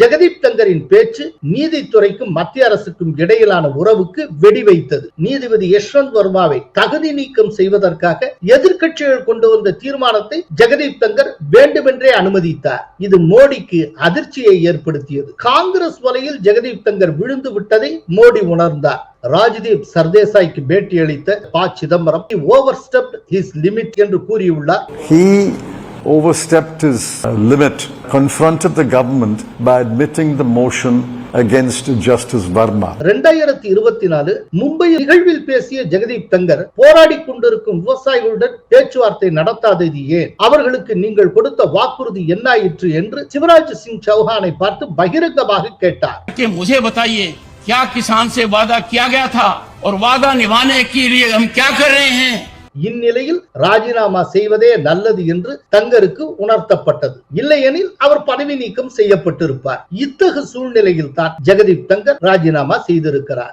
ஜெகதீப் தங்கரின் பேச்சு நீதித்துறைக்கும் மத்திய அரசுக்கும் இடையிலான உறவுக்கு வெடி வைத்தது நீதிபதி யஷ்வந்த் வர்மாவை தகுதி நீக்கம் செய்வதற்காக எதிர்க்கட்சிகள் கொண்டு வந்த தீர்மானத்தை ஜெகதீப் தங்கர் வேண்டுமென்றே அனுமதித்தார். இது மோடிக்கு அதிர்ச்சியை ஏற்படுத்தியது. காங்கிரஸ் வலையில் ஜெகதீப் தங்கர் விழுந்து விட்டதை மோடி உணர்ந்தார். ராஜ்தீப் சர்தேசாய்க்கு பேட்டியளித்த P Chidambaram over step his limit என்று கூறியுள்ளார். overstepped his uh, limit, confronted the government by admitting the motion against Justice Verma. ரெண்டாயிரத்தி இருபத்தி நாலு மும்பை நிகழ்வில் பேசிய ஜெகதீப் தங்கர் போராடி கொண்டிருக்கும் விவசாயிகளுடன் பேச்சுவார்த்தை நடத்தாதது ஏன் அவர்களுக்கு நீங்கள் கொடுத்த வாக்குறுதி என்னாயிற்று என்று சிவராஜ் சிங் சௌஹானை பார்த்து பகிரங்கமாக கேட்டார் कि मुझे बताइए क्या किसान से वादा किया गया था और वादा निभाने के लिए हम क्या कर रहे हैं இந்நிலையில் ராஜினாமா செய்வதே நல்லது என்று தங்கருக்கு உணர்த்தப்பட்டது. இல்லையெனில் அவர் பதவி நீக்கம் செய்யப்பட்டிருப்பார். இத்தகு சூழ்நிலையில் தான் ஜெகதீப் தங்கர் ராஜினாமா செய்திருக்கிறார்.